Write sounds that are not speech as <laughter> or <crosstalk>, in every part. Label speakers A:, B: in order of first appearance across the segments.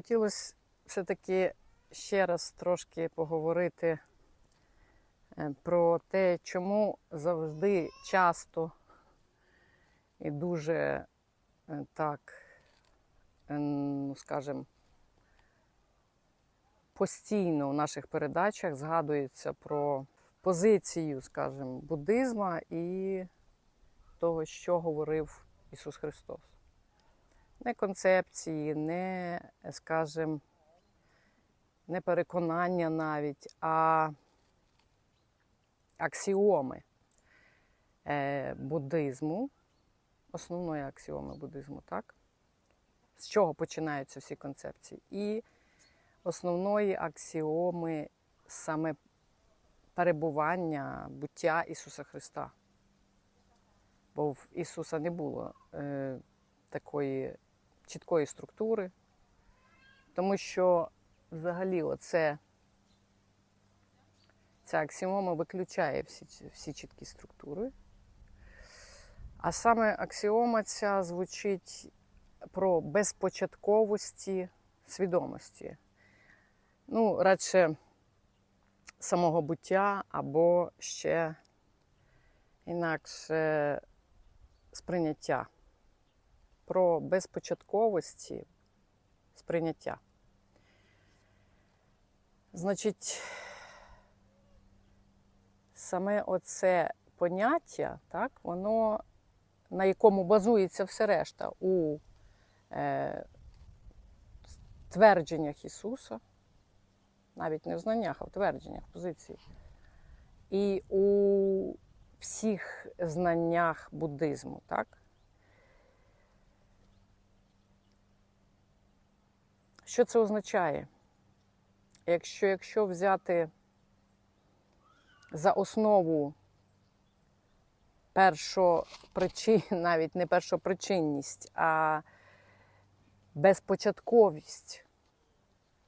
A: хотілося все-таки ще раз трошки поговорити е, про те, чому завжди часто і дуже е, так, е, ну скажімо, постійно в наших передачах згадується про позицію, скажімо, буддизма і того, що говорив Ісус Христос. Не концепції, не, скажімо, не переконання навіть, а аксіоми е, буддизму, основної аксіоми буддизму, так? З чого починаються всі концепції? І основної аксіоми саме перебування буття Ісуса Христа. Бо в Ісуса не було е, такої чіткої структури, тому що взагалі оце, ця аксіома виключає всі, всі чіткі структури. А саме аксіома ця звучить про безпочатковості свідомості. Ну, радше самого буття або ще інакше сприйняття. Про безпочатковості сприйняття. Значить, саме оце поняття, так, воно, на якому базується все решта у е, твердженнях Ісуса, навіть не в знаннях, а в твердженнях позиції. І у всіх знаннях буддизму, так? Що це означає? Якщо, якщо взяти за основу першопричин, <laughs> навіть не першопричинність, а безпочатковість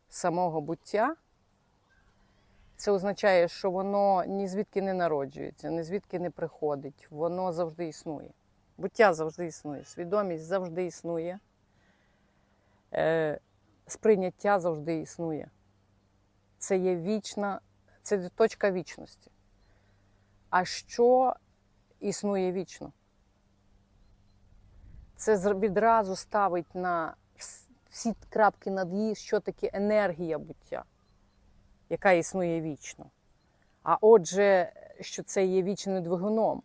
A: самого буття, це означає, що воно ні звідки не народжується, ні звідки не приходить, воно завжди існує. Буття завжди існує, свідомість завжди існує, е, сприйняття завжди існує. Це є вічна, це точка вічності. А що існує вічно? Це відразу ставить на всі крапки над «і», що таке енергія буття, яка існує вічно. А отже, що це є вічним двигуном.